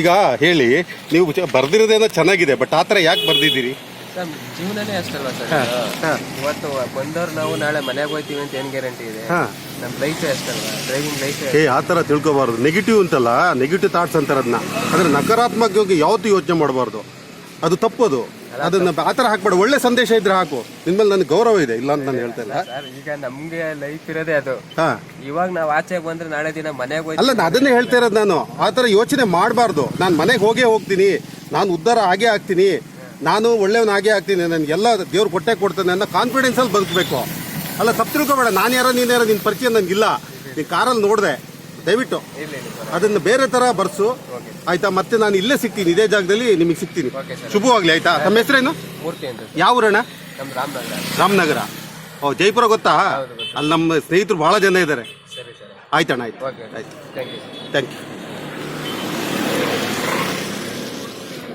ಈಗ ಹೇಳಿ ನೀವು ಬರ್ದಿರೋದೇನೋ ಚೆನ್ನಾಗಿದೆ ಬಟ್ ಆ ಥರ ಯಾಕೆ ಬರ್ದಿದ್ದೀರಿ? ಸರ್ ಜೀವನನೇ ಅಷ್ಟಲ್ವಾ ಸರ್. ಇವತ್ತು ಬಂದವ್ರು ನಾವು ನಾಳೆ ಮನೆಗೆ ಹೋಗ್ತೀವಿ ಅಂತ ಏನ್ ಗ್ಯಾರಂಟಿ ಇದೆ? ಹಾ. ನಮ್ ಲೈಫ್ ಅಷ್ಟಲ್ವಾ ಡ್ರೈವಿಂಗ್ ಲೈಫ್ ಏ ಆ ಥರ ತಿಳ್ಕೊಬಾರ್ದು. ನೆಗೆಟಿವ್ ಅಂತಲ್ಲ ನೆಗೆಟಿವ್ ಥಾಟ್ಸ್ ಅಂತಾರೆ ಅದನ್ನ ಆದರೆ ನಕಾರಾತ್ಮಕವಾಗಿ ಯಾವತ್ತೂ ಯೋಚನೆ ಮಾಡಬಾರ್ದು. ಅದು ತಪ್ಪದು. ಅದನ್ನ ಆ ಥರ ಹಾಕ್ಬೇಡ. ಒಳ್ಳೆ ಸಂದೇಶ ಇದ್ರೆ ಹಾಕು. ನಿಮ್ಮಲ್ಲಿ ನನಗೆ ಗೌರವ ಇದೆ ಇಲ್ಲ ಅಂತ ನಾನು ಹೇಳ್ತಾ ಇಲ್ಲ. ಸರ್ ಈಗ ನಮ್ಗೆ ಲೈಫ್ ಇರೋದೇ ಅದು. ಹಾ. ಇವಾಗ ನಾವ್ ಆಚೆಗೆ ಬಂದ್ರೆ ನಾಳೆ ದಿನ ಮನೆಗೆ ಹೋಗಿ ಅಲ್ಲ ನಾನು ಅದನ್ನೇ ಹೇಳ್ತಾ ಇರೋದು ನಾನು. ಆ ಥರ ಯೋಚನೆ ಮಾಡಬಾರ್ದು. ನಾನು ಮನೆಗೆ ಹೋಗೇ ಹೋಗ್ತೀನಿ. ನಾನು ಉದ್ಧಾರ ಆಗೇ ಆಗ್ತೀನಿ. ನಾನು ಒಳ್ಳೆಯವನಾಗೇ ಆಗೇ ಆಗ್ತೀನಿ. ನನಗೆಲ್ಲ ದೇವ್ರು ಕೊಟ್ಟೆ ಕೊಡ್ತಾನೆ ಅನ್ನೋ ಕಾನ್ಫಿಡೆನ್ಸಲ್ಲಿ ಬದುಕಬೇಕು. ಅಲ್ಲ ತಪ್ಪು ತಿಳ್ಕೊಬೇಡ ನಾನು ಯಾರೋ ನೀನು ಯಾರೋ ನಿನ್ನ ಪರಿಚಯ ನನಗಿಲ್ಲ ನೀನು ಕಾರಲ್ಲಿ ನೋಡಿದೆ. ದಯವಿಟ್ಟು ಅದನ್ನು ಬೇರೆ ತರ ಬರ್ಸು. ಆಯ್ತಾ ಮತ್ತೆ ನಾನು ಇಲ್ಲೇ ಸಿಗ್ತೀನಿ ಇದೇ ಜಾಗದಲ್ಲಿ ನಿಮಗೆ ಸಿಗ್ತೀನಿ. ಶುಭವಾಗ್ಲಿ ಆಯ್ತಾ? ತಮ್ಮ ಹೆಸರೇನು? ಯಾವ ಊರಣ್ಣ? ರಾಮನಗರ. ರಾಮನಗರ. ಓ ಜೈಪುರ ಗೊತ್ತಾ? ಅಲ್ಲಿ ನಮ್ಮ ಸ್ನೇಹಿತರು ಬಹಳ ಜನ ಇದ್ದಾರೆ. ಆಯ್ತಣ್ಣ ಆಯ್ತು. ಆಯ್ತು. Thank you